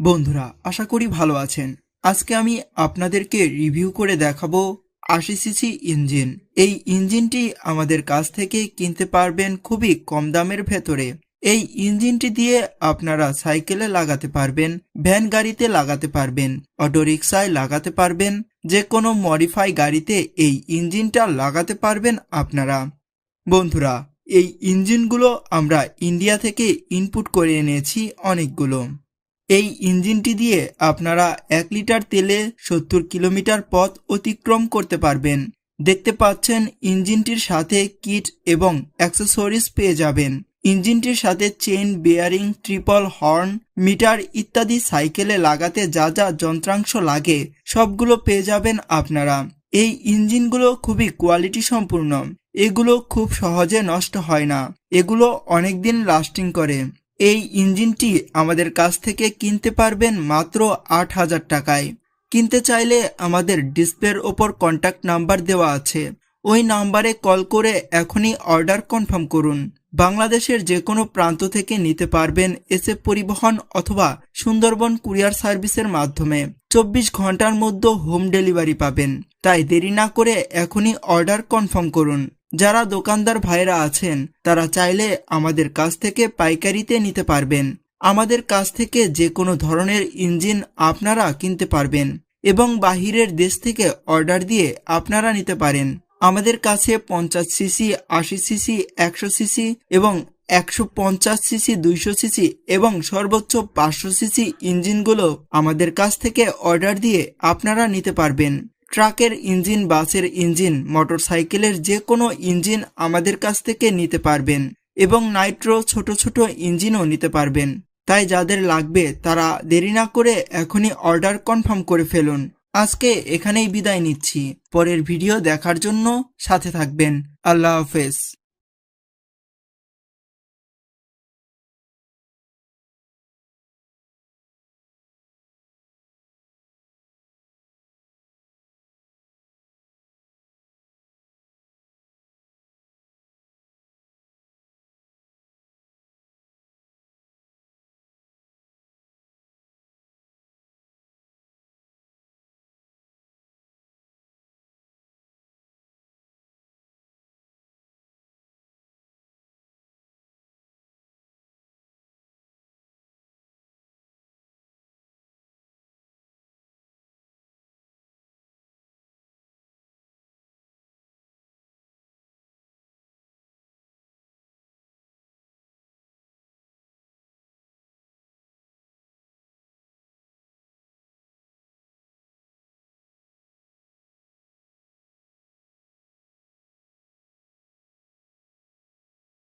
বন্ধুরা, আশা করি ভালো আছেন। আজকে আমি আপনাদেরকে রিভিউ করে দেখাবো আশি সিসি ইঞ্জিন। এই ইঞ্জিনটি আমাদের কাছ থেকে কিনতে পারবেন খুবই কম দামের ভেতরে। এই ইঞ্জিনটি দিয়ে আপনারা সাইকেলে লাগাতে পারবেন, ভ্যান গাড়িতে লাগাতে পারবেন, অটোরিকশায় লাগাতে পারবেন যে কোনো মডিফাই গাড়িতে এই ইঞ্জিনটা লাগাতে পারবেন আপনারা। বন্ধুরা, এই ইঞ্জিনগুলো আমরা ইন্ডিয়া থেকে ইনপুট করে এনেছি অনেকগুলো। এই ইঞ্জিনটি দিয়ে আপনারা এক লিটার তেলে সত্তর কিলোমিটার পথ অতিক্রম করতে পারবেন। দেখতে পাচ্ছেন ইঞ্জিনটির সাথে কিট এবং অ্যাক্সেসরিজ পেয়ে যাবেন। ইঞ্জিনটির সাথে chain bearing, triple horn, meter ইত্যাদি সাইকেলে লাগাতে যা যা যন্ত্রাংশ লাগে, সবগুলো পেয়ে যাবেন আপনারা। এই ইঞ্জিনগুলো খুবই কোয়ালিটি সম্পূর্ণ। এগুলো খুব সহজে নষ্ট হয় না। এগুলো অনেক দিন লাস্টিং করে। এই ইঞ্জিনটি আমাদের কাছ থেকে কিনতে পারবেন মাত্র আট হাজার টাকায়। কিনতে চাইলে আমাদের ডিসপ্লের ওপর কন্ট্যাক্ট নাম্বার দেওয়া আছে। ওই নাম্বারে কল করে এখনই অর্ডার কনফার্ম করুন। বাংলাদেশের যে কোনো প্রান্ত থেকে নিতে পারবেন এসে পরিবহন অথবা সুন্দরবন কুরিয়ার সার্ভিসের মাধ্যমে। চব্বিশ ঘণ্টার মধ্যে হোম ডেলিভারি পাবেন। তাই দেরি না করে এখনই অর্ডার কনফার্ম করুন। যারা দোকানদার ভাইরা আছেন, তারা চাইলে আমাদের কাছ থেকে পাইকারিতে নিতে পারবেন। আমাদের কাছ থেকে যে কোনো ধরনের ইঞ্জিন আপনারা কিনতে পারবেন এবং বাহিরের দেশ থেকে অর্ডার দিয়ে আপনারা নিতে পারেন। আমাদের কাছে পঞ্চাশ সিসি, আশি সিসি, একশো সিসি এবং একশো পঞ্চাশ সিসি, দুইশো সিসি এবং সর্বোচ্চ পাঁচশো সিসি ইঞ্জিনগুলো আমাদের কাছ থেকে অর্ডার দিয়ে আপনারা নিতে পারবেন। ট্রাকের ইঞ্জিন, বাসের ইঞ্জিন, মোটরসাইকেলের যে কোনো ইঞ্জিন আমাদের কাছ থেকে নিতে পারবেন এবং নাইট্রো ছোট ছোট ইঞ্জিনও নিতে পারবেন। তাই যাদের লাগবে তারা দেরি না করে এখনই অর্ডার কনফার্ম করে ফেলুন। আজকে এখানেই বিদায় নিচ্ছি। পরের ভিডিও দেখার জন্য সাথে থাকবেন। আল্লাহ হাফেজ।